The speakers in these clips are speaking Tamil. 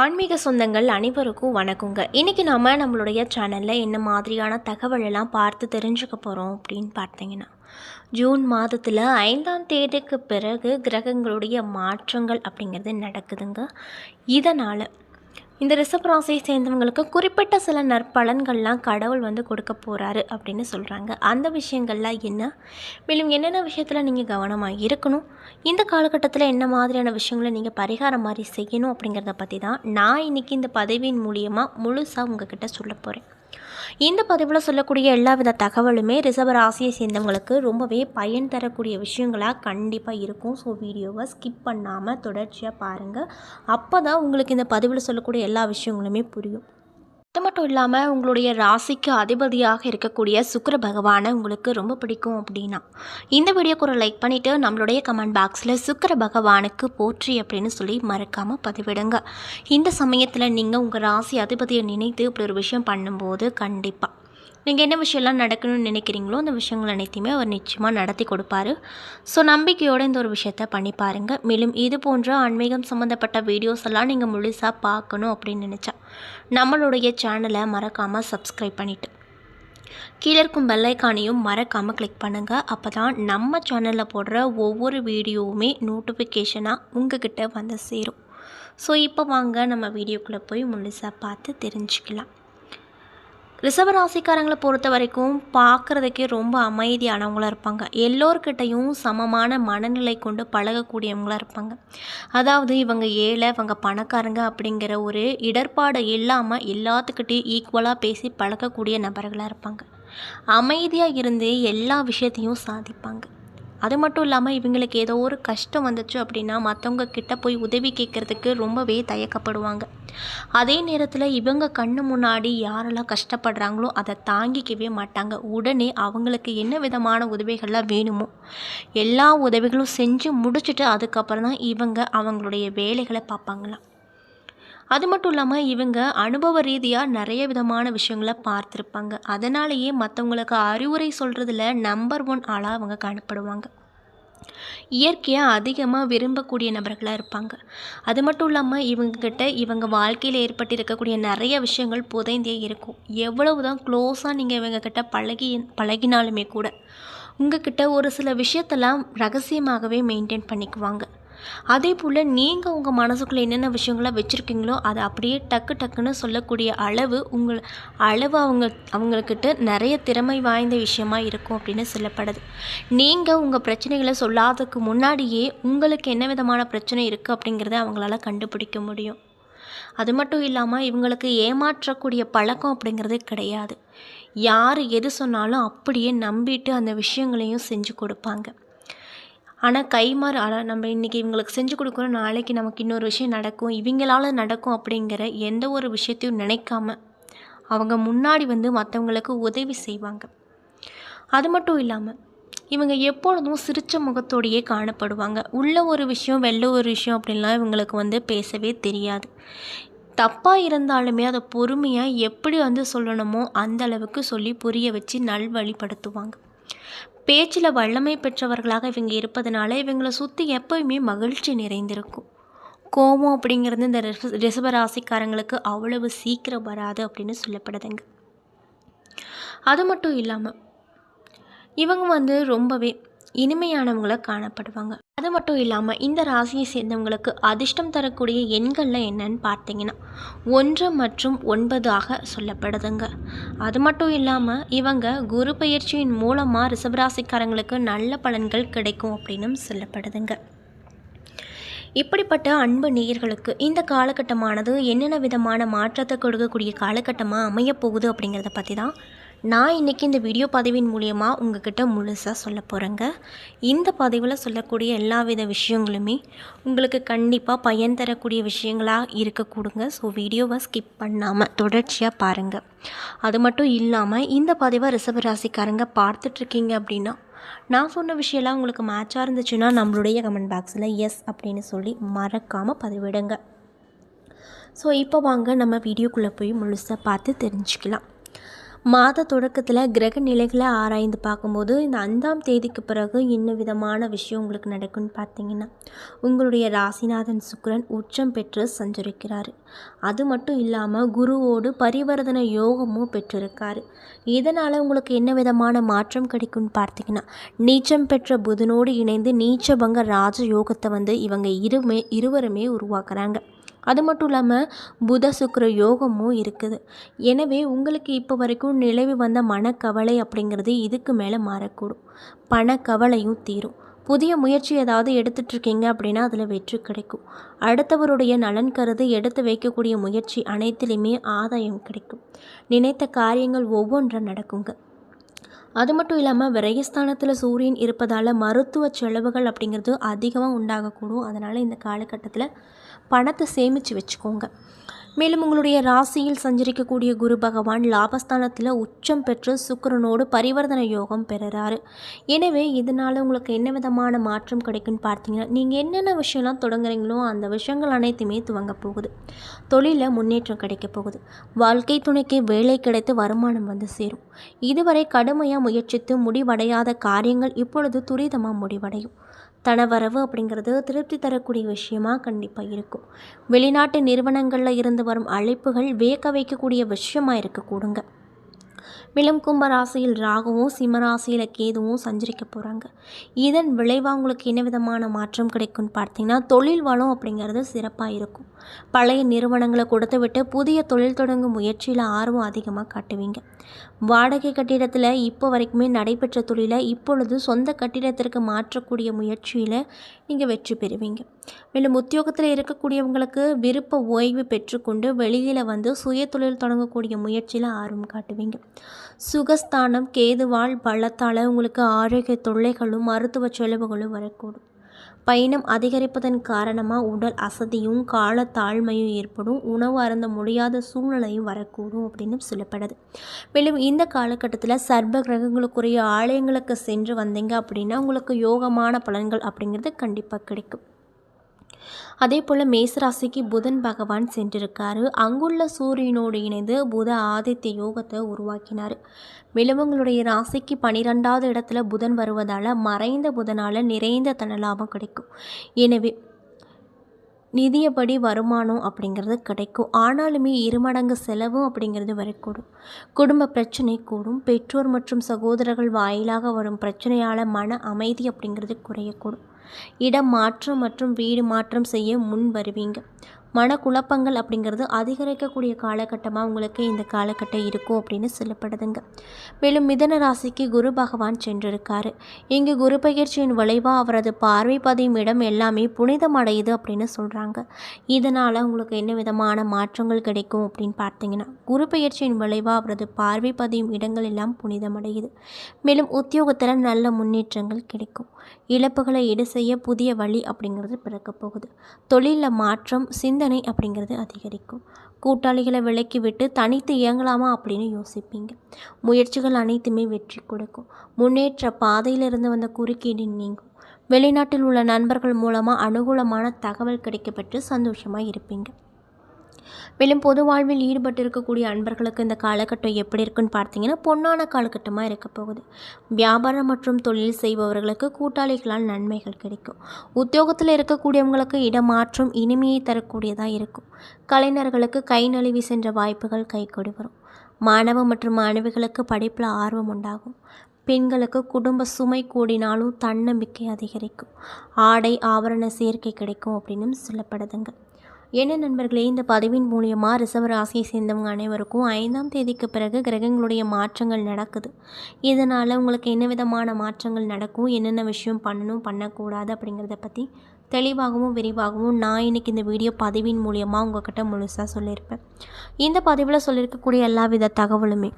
ஆன்மீக சொந்தங்கள் அனைவருக்கும் வணக்கங்க. இன்றைக்கி நாம் நம்மளுடைய சேனலில் என்ன மாதிரியான தகவல் எல்லாம் பார்த்து தெரிஞ்சுக்க போகிறோம் அப்படின்னு பார்த்தீங்கன்னா ஜூன் மாதத்தில் ஐந்தாம் தேதிக்கு பிறகு கிரகங்களுடைய மாற்றங்கள் அப்படிங்கிறது நடக்குதுங்க. இதனால் இந்த ரிசப் ராசியை சேர்ந்தவங்களுக்கு குறிப்பிட்ட சில நற்பலன்கள்லாம் கடவுள் வந்து கொடுக்க போகிறாரு அப்படின்னு சொல்கிறாங்க அந்த விஷயங்கள்லாம் என்ன? மேலும் என்னென்ன விஷயத்தில் நீங்கள் கவனமாக இருக்கணும்? இந்த காலகட்டத்தில் என்ன மாதிரியான விஷயங்களை நீங்கள் பரிகாரம் மாதிரி செய்யணும் அப்படிங்கிறத பற்றி தான் நான் இன்றைக்கி இந்த பதவியின் மூலியமாக முழுசாக உங்ககிட்ட சொல்ல போகிறேன் இந்த பதிவில் சொல்லக்கூடிய எல்லா வித தகவலுமே ரிசர்வ ராசியை சேர்ந்தவங்களுக்கு ரொம்பவே பயன் தரக்கூடிய விஷயங்களாக கண்டிப்பாக இருக்கும். ஸோ வீடியோவை ஸ்கிப் பண்ணாமல் தொடர்ச்சியாக பாருங்கள் அப்போ தான் உங்களுக்கு இந்த பதிவில் சொல்லக்கூடிய எல்லா விஷயங்களுமே புரியும். அது மட்டும் இல்லாமல் உங்களுடைய ராசிக்கு அதிபதியாக இருக்கக்கூடிய சுக்கர பகவானை உங்களுக்கு ரொம்ப பிடிக்கும் அப்படின்னா இந்த வீடியோக்கு ஒரு லைக் பண்ணிவிட்டு நம்மளுடைய கமெண்ட் பாக்ஸில் சுக்கிர பகவானுக்கு போற்றி அப்படின்னு சொல்லி மறக்காமல் பதிவிடுங்க. இந்த சமயத்தில் நீங்கள் உங்கள் ராசி அதிபதியை நினைத்து இப்படி ஒரு விஷயம் பண்ணும்போது கண்டிப்பாக நீங்கள் என்ன விஷயம்லாம் நடக்கணும்னு நினைக்கிறீங்களோ அந்த விஷயங்கள் அனைத்தையுமே அவர் நிச்சயமாக நடத்தி கொடுப்பாரு. ஸோ நம்பிக்கையோடு இந்த ஒரு விஷயத்த பண்ணி பாருங்கள் மேலும் இது போன்ற ஆன்மீகம் சம்மந்தப்பட்ட வீடியோஸ் எல்லாம் நீங்கள் முழுசாக பார்க்கணும் அப்படின்னு நினச்சா நம்மளுடைய சேனலை மறக்காமல் சப்ஸ்கிரைப் பண்ணிவிட்டு கீழே இருக்கும் பெல்லைக்கானையும் மறக்காமல் கிளிக் பண்ணுங்கள் அப்போ தான் நம்ம சேனலில் போடுற ஒவ்வொரு வீடியோவுமே நோட்டிஃபிகேஷனாக உங்ககிட்ட வந்து சேரும். ஸோ இப்போ வாங்க நம்ம வீடியோக்குள்ளே போய் முழுசாக பார்த்து தெரிஞ்சுக்கலாம். ரிஷபராசிக்காரங்களை பொறுத்த வரைக்கும் பார்க்குறதுக்கே ரொம்ப அமைதியானவங்களாக இருப்பாங்க. எல்லோர்கிட்டையும் சமமான மனநிலை கொண்டு பழகக்கூடியவங்களாக இருப்பாங்க. அதாவது இவங்க ஏழை இவங்க பணக்காரங்க அப்படிங்கிற ஒரு இடர்பாடு இல்லாமல் எல்லாத்துக்கிட்டையும் ஈக்குவலாக பேசி பழகக்கூடிய நபர்களாக இருப்பாங்க. அமைதியாக இருந்து எல்லா விஷயத்தையும் சாதிப்பாங்க. அது மட்டும் இல்லாமல் இவங்களுக்கு ஏதோ ஒரு கஷ்டம் வந்துச்சு அப்படின்னா மற்றவங்க கிட்ட போய் உதவி கேட்குறதுக்கு ரொம்பவே தயக்கப்படுவாங்க. அதே நேரத்தில் இவங்க கண்ணு முன்னாடி யாரெல்லாம் கஷ்டப்படுறாங்களோ அதை தாங்கிக்கவே மாட்டாங்க. உடனே அவங்களுக்கு என்ன விதமான உதவிகள்லாம் வேணுமோ எல்லா உதவிகளும் செஞ்சு முடிச்சுட்டு அதுக்கப்புறம் தான் இவங்க அவங்களுடைய வேலைகளை பார்ப்பாங்களாம். அது மட்டும் இல்லாமல் இவங்க அனுபவ ரீதியாக நிறைய விதமான விஷயங்களை பார்த்துருப்பாங்க. அதனாலேயே மற்றவங்களுக்கு அறிவுரை சொல்கிறதுல நம்பர் ஒன் ஆளாக அவங்க காணப்படுவாங்க. இயற்கையாக அதிகமாக விரும்பக்கூடிய நபர்களாக இருப்பாங்க. அது மட்டும் இல்லாமல் இவங்கக்கிட்ட இவங்க வாழ்க்கையில் ஏற்பட்டிருக்கக்கூடிய நிறைய விஷயங்கள் புதைந்தே இருக்கும். எவ்வளவு தான் க்ளோஸாக நீங்கள் இவங்கக்கிட்ட பழகி பழகினாலுமே கூட உங்ககிட்ட ஒரு சில விஷயத்தெல்லாம் ரகசியமாகவே மெயின்டைன் பண்ணிக்குவாங்க. அதே போல் நீங்கள் உங்கள் மனசுக்குள்ளே என்னென்ன விஷயங்களாம் வச்சுருக்கீங்களோ அதை அப்படியே டக்கு டக்குன்னு சொல்லக்கூடிய அளவு உங்கள் அளவு அவங்க அவங்கக்கிட்ட நிறைய திறமை வாய்ந்த விஷயமா இருக்கும் அப்படின்னு சொல்லப்படுது. நீங்கள் உங்கள் பிரச்சனைகளை சொல்லாததுக்கு முன்னாடியே உங்களுக்கு என்ன விதமான பிரச்சனை இருக்குது அப்படிங்கிறத அவங்களால கண்டுபிடிக்க முடியும். அது மட்டும் இல்லாமல் இவங்களுக்கு ஏமாற்றக்கூடிய பழக்கம் அப்படிங்கிறது கிடையாது. யார் எது சொன்னாலும் அப்படியே நம்பிட்டு அந்த விஷயங்களையும் செஞ்சு கொடுப்பாங்க. ஆனால் கைமாறு ஆனால் நம்ம இன்றைக்கி இவங்களுக்கு செஞ்சு கொடுக்குறோம் நாளைக்கு நமக்கு இன்னொரு விஷயம் நடக்கும் இவங்களால நடக்கும் அப்படிங்கிற எந்த ஒரு விஷயத்தையும் நினைக்காம அவங்க முன்னாடி வந்து மற்றவங்களுக்கு உதவி செய்வாங்க. அது மட்டும் இல்லாமல் இவங்க எப்பொழுதும் சிரித்த முகத்தோடையே காணப்படுவாங்க. உள்ள ஒரு விஷயம் வெளில ஒரு விஷயம் அப்படின்லாம் இவங்களுக்கு வந்து பேசவே தெரியாது. தப்பாக இருந்தாலுமே அதை பொறுமையாக எப்படி வந்து சொல்லணுமோ அந்த அளவுக்கு சொல்லி புரிய வச்சு நல்வழிப்படுத்துவாங்க. பேச்சில் வல்லமை பெற்றவர்களாக இவங்க இருப்பதனால இவங்களை சுற்றி எப்போயுமே மகிழ்ச்சி நிறைந்திருக்கும். கோபம் அப்படிங்கிறது இந்த ரிசப ராசிக்காரங்களுக்கு அவ்வளவு சீக்கிரம் வராது அப்படின்னு சொல்லப்படுதுங்க. அது மட்டும் இல்லாமல் இவங்க வந்து ரொம்பவே இனிமையானவங்களை காணப்படுவாங்க. அது மட்டும் இல்லாமல் இந்த ராசியை சேர்ந்தவங்களுக்கு அதிர்ஷ்டம் தரக்கூடிய எண்களில் என்னன்னு பார்த்தீங்கன்னா ஒன்று மற்றும் ஒன்பதாக சொல்லப்படுதுங்க. அது மட்டும் இல்லாமல் இவங்க குரு பயிற்சியின் மூலமாக ரிசபராசிக்காரங்களுக்கு நல்ல பலன்கள் கிடைக்கும் அப்படின்னு சொல்லப்படுதுங்க. இப்படிப்பட்ட அன்பு நேயர்களுக்கு இந்த காலகட்டமானது என்னென்ன விதமான மாற்றத்தை கொடுக்கக்கூடிய காலகட்டமாக அமையப்போகுது அப்படிங்கிறத பற்றி தான் நான் இன்றைக்கி இந்த வீடியோ பதிவின் மூலியமாக உங்ககிட்ட முழுசாக சொல்ல போகிறேங்க இந்த பதிவில் சொல்லக்கூடிய எல்லா வித விஷயங்களுமே உங்களுக்கு கண்டிப்பாக பயன் தரக்கூடிய விஷயங்களாக இருக்கக்கூடுங்க. ஸோ வீடியோவை ஸ்கிப் பண்ணாமல் தொடர்ச்சியாக பாருங்கள் அது மட்டும் இல்லாமல் இந்த பதிவை ரிசர்வராசிக்காரங்க பார்த்துட்ருக்கீங்க அப்படின்னா நான் சொன்ன விஷயம்லாம் உங்களுக்கு மேட்சாக இருந்துச்சுன்னா நம்மளுடைய கமெண்ட் பாக்ஸில் எஸ் அப்படின்னு சொல்லி மறக்காமல் பதிவிடுங்க. ஸோ இப்போ வாங்க நம்ம வீடியோக்குள்ளே போய் முழுசாக பார்த்து தெரிஞ்சுக்கலாம். மாத தொடக்கத்தில் கிரக நிலைகளை ஆராய்ந்து பார்க்கும்போது இந்த அஞ்சாம் தேதிக்கு பிறகு என்ன விதமான விஷயம் உங்களுக்கு நடக்கும்னு பார்த்தீங்கன்னா உங்களுடைய ராசிநாதன் சுக்கரன் உச்சம் பெற்று சஞ்சரிக்கிறார். அது மட்டும் இல்லாமல் குருவோடு பரிவர்த்தனை யோகமும் பெற்றிருக்காரு. இதனால் உங்களுக்கு என்ன விதமான மாற்றம் கிடைக்கும்னு பார்த்தீங்கன்னா நீச்சம் பெற்ற புதனோடு இணைந்து நீச்சபங்க ராஜ யோகத்தை வந்து இவங்க இருமே இருவருமே உருவாக்குறாங்க. அது மட்டும் இல்லாமல் புத சுக்கிர யோகமும் இருக்குது. எனவே உங்களுக்கு இப்போ வரைக்கும் நிலவி வந்த மனக்கவலை அப்படிங்கிறது இதுக்கு மேலே மாறக்கூடும். பணக்கவலையும் தீரும். புதிய முயற்சி ஏதாவது எடுத்துட்ருக்கீங்க அப்படின்னா அதில் வெற்றி கிடைக்கும். அடுத்தவருடைய நலன் கருது எடுத்து வைக்கக்கூடிய முயற்சி அனைத்திலையுமே ஆதாயம் கிடைக்கும். நினைத்த காரியங்கள் ஒவ்வொன்றும் நடக்குங்க. அது மட்டும் இல்லாமல் விரயஸ்தானத்தில் சூரியன் இருப்பதால் மருத்துவ செலவுகள் அப்படிங்கிறது அதிகமாக உண்டாகக்கூடும். அதனால் இந்த காலகட்டத்தில் பணத்தை சேமித்து வச்சுக்கோங்க. மேலும் உங்களுடைய ராசியில் சஞ்சரிக்கக்கூடிய குரு பகவான் லாபஸ்தானத்தில் உச்சம் பெற்று சுக்கரனோடு பரிவர்த்தனை யோகம் பெறுறாரு. எனவே இதனால் உங்களுக்கு என்ன விதமான மாற்றம் கிடைக்குன்னு பார்த்தீங்கன்னா நீங்கள் என்னென்ன விஷயம்லாம் தொடங்குறீங்களோ அந்த விஷயங்கள் அனைத்துமே துவங்க போகுது. தொழிலில் முன்னேற்றம் கிடைக்க போகுது. வாழ்க்கை துணைக்கு வேலை கிடைத்து வருமானம் வந்து சேரும். இதுவரை கடுமையாக முயற்சித்து முடிவடையாத காரியங்கள் இப்பொழுது துரிதமாக முடிவடையும். தனவரவு அப்படிங்கிறது திருப்தி தரக்கூடிய விஷயமா கண்டிப்பாக இருக்கும். வெளிநாட்டு நிறுவனங்களில் இருந்து வரும் அழைப்புகள் வியக்க வைக்கக்கூடிய விஷயமாக இருக்கக்கூடுங்க. மேலும் கும்ப ராசியில் ராகுவும் சிம்ம ராசியில் கேதுவும் சஞ்சரிக்க போகிறாங்க இதன் விளைவாக உங்களுக்கு என்ன விதமான மாற்றம் கிடைக்கும்னு பார்த்தீங்கன்னா தொழில் வளம் அப்படிங்கிறது சிறப்பாக இருக்கும். பழைய நிறுவனங்களை கொடுத்து விட்டு புதிய தொழில் தொடங்கும் முயற்சியில் ஆர்வம் அதிகமாக காட்டுவீங்க. வாடகை கட்டிடத்தில் இப்போ வரைக்குமே நடைபெற்ற தொழிலை இப்பொழுது சொந்த கட்டிடத்திற்கு மாற்றக்கூடிய முயற்சியில் நீங்கள் வெற்றி பெறுவீங்க. மேலும் உத்தியோகத்தில் இருக்கக்கூடியவங்களுக்கு விருப்ப ஓய்வு பெற்றுக்கொண்டு வெளியில் வந்து சுய தொழில் தொடங்கக்கூடிய முயற்சியில் ஆர்வம் காட்டுவீங்க. சுகஸ்தானம் கேதுவாள் பலத்தால் உங்களுக்கு ஆரோக்கிய தொல்லைகளும் மருத்துவ செலவுகளும் வரக்கூடும். பயணம் அதிகரிப்பதன் காரணமாக உடல் அசதியும் கால தாழ்மையும் ஏற்படும் உணவு அருந்த முடியாத சூழ்நிலையும் வரக்கூடும் அப்படின்னு சொல்லப்படுது. மேலும் இந்த காலகட்டத்தில் சர்ப கிரகங்களுக்குரிய ஆலயங்களுக்கு சென்று வந்தீங்க அப்படின்னா உங்களுக்கு யோகமான பலன்கள் அப்படிங்கிறது கண்டிப்பாக கிடைக்கும். அதே போல் மேசராசிக்கு புதன் பகவான் சென்றிருக்காரு. அங்குள்ள சூரியனோடு இணைந்து புத ஆதித்ய யோகத்தை உருவாக்கினார். மிளவங்களுடைய ராசிக்கு பனிரெண்டாவது இடத்துல புதன் வருவதால் மறைந்த புதனால் நிறைந்த தனலாபம் கிடைக்கும். எனவே நிதியப்படி வருமானம் அப்படிங்கிறது கிடைக்கும். ஆனாலுமே இருமடங்கு செலவும் அப்படிங்கிறது வரக்கூடும். குடும்ப பிரச்சனை கூடும். பெற்றோர் மற்றும் சகோதரர்கள் வாயிலாக வரும் பிரச்சனையால் மன அமைதி அப்படிங்கிறது குறையக்கூடும். இடம் மாற்றம் மற்றும் வீடு மாற்றம் செய்ய முன் வருவீங்க. மனக்குழப்பங்கள் அப்படிங்கிறது அதிகரிக்கக்கூடிய காலகட்டமாக உங்களுக்கு இந்த காலகட்டம் இருக்கும் அப்படின்னு சொல்லப்படுதுங்க. மேலும் மிதன ராசிக்கு குரு பகவான் சென்றிருக்காரு. இங்கு குரு பயிற்சியின் விளைவாக அவரது பார்வை பதியும் இடம் எல்லாமே புனிதம் அடையுது அப்படின்னு சொல்கிறாங்க இதனால் உங்களுக்கு என்ன விதமான மாற்றங்கள் கிடைக்கும் அப்படின்னு பார்த்தீங்கன்னா குரு பயிற்சியின் விளைவாக அவரது பார்வை பதியும் இடங்கள் எல்லாம் புனிதமடையுது மேலும் உத்தியோகத்தில் நல்ல முன்னேற்றங்கள் கிடைக்கும். இழப்புகளை ஈடு செய்ய புதிய வழி அப்படிங்கிறது பிறக்க போகுது. தொழிலில் மாற்றம் சிந்தனை அப்படிங்கிறது அதிகரிக்கும். கூட்டாளிகளை விலக்கிவிட்டு தனித்து இயங்கலாமா அப்படின்னு யோசிப்பீங்க. முயற்சிகள் அனைத்துமே வெற்றி கொடுக்கும். முன்னேற்ற பாதையிலிருந்து வந்த குறுக்கீடு நீங்கும். வெளிநாட்டில் உள்ள நண்பர்கள் மூலமாக அனுகூலமான தகவல் கிடைக்கப்பெற்று சந்தோஷமாக இருப்பீங்க. மேலும் பொது வாழ்வில் ஈடுபட்டு இருக்கக்கூடிய அன்பர்களுக்கு இந்த காலகட்டம் எப்படி இருக்குன்னு பார்த்தீங்கன்னா பொன்னான காலகட்டமாக இருக்க போகுது. வியாபாரம் மற்றும் தொழில் செய்பவர்களுக்கு கூட்டாளிகளால் நன்மைகள் கிடைக்கும். உத்தியோகத்தில் இருக்கக்கூடியவங்களுக்கு இடமாற்றம் இனிமையை தரக்கூடியதாக இருக்கும். கலைஞர்களுக்கு கை நழுவி சென்ற வாய்ப்புகள் கைகொடி வரும். மாணவ மற்றும் மாணவிகளுக்கு படிப்பில் ஆர்வம் உண்டாகும். பெண்களுக்கு குடும்ப சுமை கூடினாலும் தன்னம்பிக்கை அதிகரிக்கும். ஆடை ஆபரண சேர்க்கை கிடைக்கும் அப்படின்னு சொல்லப்படுதுங்க. என்ன நண்பர்களே இந்த பதிவின் மூலியமாக ரிசர்வ ராசியை சேர்ந்தவங்க அனைவருக்கும் ஐந்தாம் தேதிக்கு பிறகு கிரகங்களுடைய மாற்றங்கள் நடக்குது. இதனால் உங்களுக்கு என்ன விதமான மாற்றங்கள் நடக்கும் என்னென்ன விஷயம் பண்ணணும் பண்ணக்கூடாது அப்படிங்கிறத பற்றி தெளிவாகவும் விரிவாகவும் நான் இன்றைக்கி இந்த வீடியோ பதிவின் மூலியமாக உங்கள்கிட்ட முழுசாக சொல்லியிருப்பேன். இந்த பதிவில் சொல்லியிருக்கக்கூடிய எல்லா வித தகவலுமே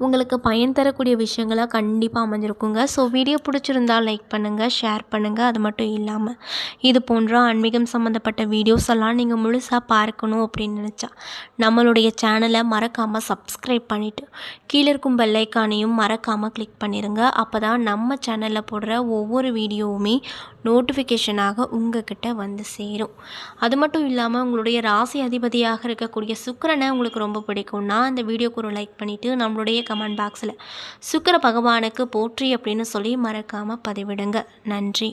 உங்களுக்கு பயன் தரக்கூடிய விஷயங்களாக கண்டிப்பாக அமைஞ்சிருக்குங்க. ஸோ வீடியோ பிடிச்சிருந்தால் லைக் பண்ணுங்கள் ஷேர் பண்ணுங்கள் அது மட்டும் இல்லாமல் இது போன்ற ஆன்மீகம் சம்மந்தப்பட்ட வீடியோஸ் எல்லாம் நீங்கள் முழுசாக பார்க்கணும் அப்படின்னு நினச்சா நம்மளுடைய சேனலை மறக்காமல் சப்ஸ்கிரைப் பண்ணிவிட்டு கீழே இருக்கும் பெல்லைக்கானையும் மறக்காமல் கிளிக் பண்ணிடுங்க அப்போ தான் நம்ம சேனலில் போடுற ஒவ்வொரு வீடியோவுமே நோட்டிஃபிகேஷனாக உங்ககிட்ட வந்து சேரும். அது மட்டும் இல்லாமல் உங்களுடைய ராசி அதிபதியாக இருக்கக்கூடிய சுக்கரனை உங்களுக்கு ரொம்ப பிடிக்கும்னா அந்த வீடியோக்கு ஒரு லைக் பண்ணிவிட்டு நம்மளுடைய கமெண்ட் பாக்ஸில் சுக்கர பகவானுக்கு போற்றி அப்படின்னு சொல்லி மறக்காமல் பதிவிடுங்க. நன்றி.